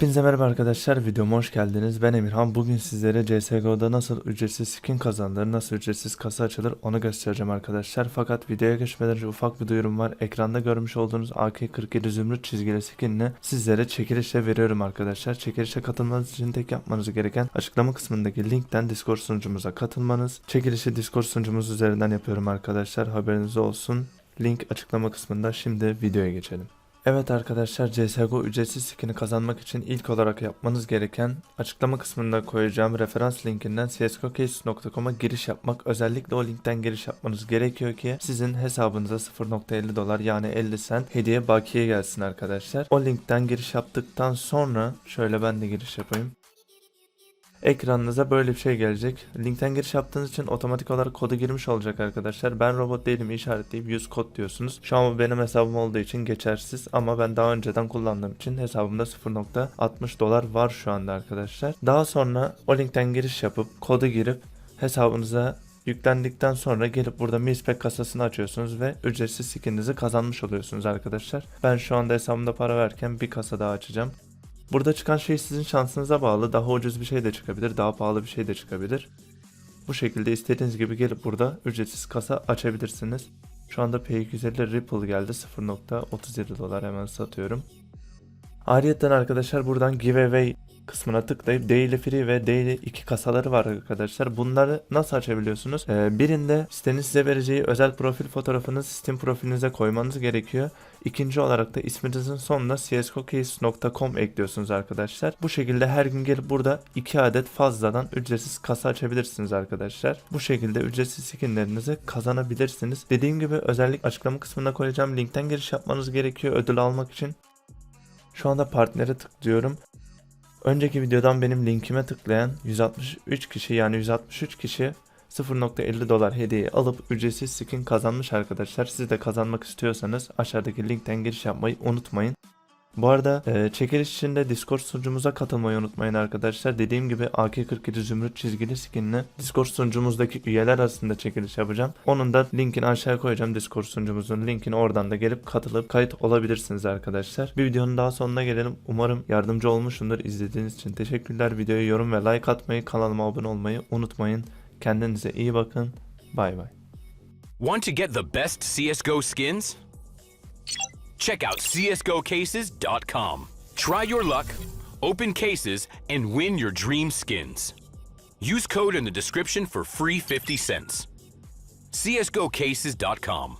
Hepinize merhaba arkadaşlar videoma hoş geldiniz. Ben Emirhan. Bugün sizlere CSGO'da nasıl ücretsiz skin kazanılır, nasıl ücretsiz kasa açılır onu göstereceğim arkadaşlar. Fakat videoya geçmeden önce ufak bir duyurum var. Ekranda görmüş olduğunuz AK-47 zümrüt çizgili skinini sizlere çekilişle veriyorum arkadaşlar. Çekilişe katılmanız için tek yapmanız gereken açıklama kısmındaki linkten Discord sunucumuza katılmanız. Çekilişi Discord sunucumuz üzerinden yapıyorum arkadaşlar. Haberiniz olsun. Link açıklama kısmında. Şimdi videoya geçelim. Evet arkadaşlar CSGO ücretsiz skin'i kazanmak için ilk olarak yapmanız gereken açıklama kısmında koyacağım referans linkinden csgocase.com'a giriş yapmak. Özellikle o linkten giriş yapmanız gerekiyor ki sizin hesabınıza 0.50 dolar yani 50 cent hediye bakiye gelsin arkadaşlar. O linkten giriş yaptıktan sonra şöyle ben de giriş yapayım. Ekranınıza böyle bir şey gelecek. Linkten giriş yaptığınız için otomatik olarak kodu girmiş olacak arkadaşlar. Ben robot değilim işaretleyip 100 kod diyorsunuz. Şu an benim hesabım olduğu için geçersiz ama ben daha önceden kullandığım için hesabımda 0.60 dolar var şu anda arkadaşlar. Daha sonra o linkten giriş yapıp kodu girip hesabınıza yüklendikten sonra gelip burada Mispec kasasını açıyorsunuz ve ücretsiz skininizi kazanmış oluyorsunuz arkadaşlar. Ben şu anda hesabımda para verken bir kasa daha açacağım. Burada çıkan şey sizin şansınıza bağlı. Daha ucuz bir şey de çıkabilir, daha pahalı bir şey de çıkabilir. Bu şekilde istediğiniz gibi gelip burada ücretsiz kasa açabilirsiniz. Şu anda P250 Ripple geldi 0.37 dolar hemen satıyorum. Ayrıca arkadaşlar buradan giveaway kısmına tıklayıp Daily Free ve Daily 2 kasaları var arkadaşlar. Bunları nasıl açabiliyorsunuz? Ee, birinde sitenin size vereceği özel profil fotoğrafını Steam profilinize koymanız gerekiyor. İkinci olarak da isminizin sonuna csgocase.com ekliyorsunuz arkadaşlar. Bu şekilde her gün gelip burada 2 adet fazladan ücretsiz kasa açabilirsiniz arkadaşlar. Bu şekilde ücretsiz skinlerinizi kazanabilirsiniz. Dediğim gibi özellik açıklama kısmına koyacağım. Linkten giriş yapmanız gerekiyor ödül almak için. Şu anda partnere tıklıyorum. Önceki videodan benim linkime tıklayan 163 kişi yani 163 kişi 0.50 dolar hediye alıp ücretsiz skin kazanmış arkadaşlar. Siz de kazanmak istiyorsanız aşağıdaki linkten giriş yapmayı unutmayın. Bu arada e, çekiliş için de Discord sunucumuza katılmayı unutmayın arkadaşlar. Dediğim gibi AK47 Zümrüt çizgili skinini Discord sunucumuzdaki üyeler arasında çekiliş yapacağım. Onun da linkini aşağıya koyacağım Discord sunucumuzun linkini oradan da gelip katılıp kayıt olabilirsiniz arkadaşlar. Bir videonun daha sonuna gelelim. Umarım yardımcı olmuşumdur izlediğiniz için. Teşekkürler. Videoya yorum ve like atmayı, kanalıma abone olmayı unutmayın. Kendinize iyi bakın. Bay bay. Want to get the best CSGO skins? Check out CSGOcases.com. Try your luck, open cases, and win your dream skins. Use code in the description for free 50 cents. CSGOcases.com.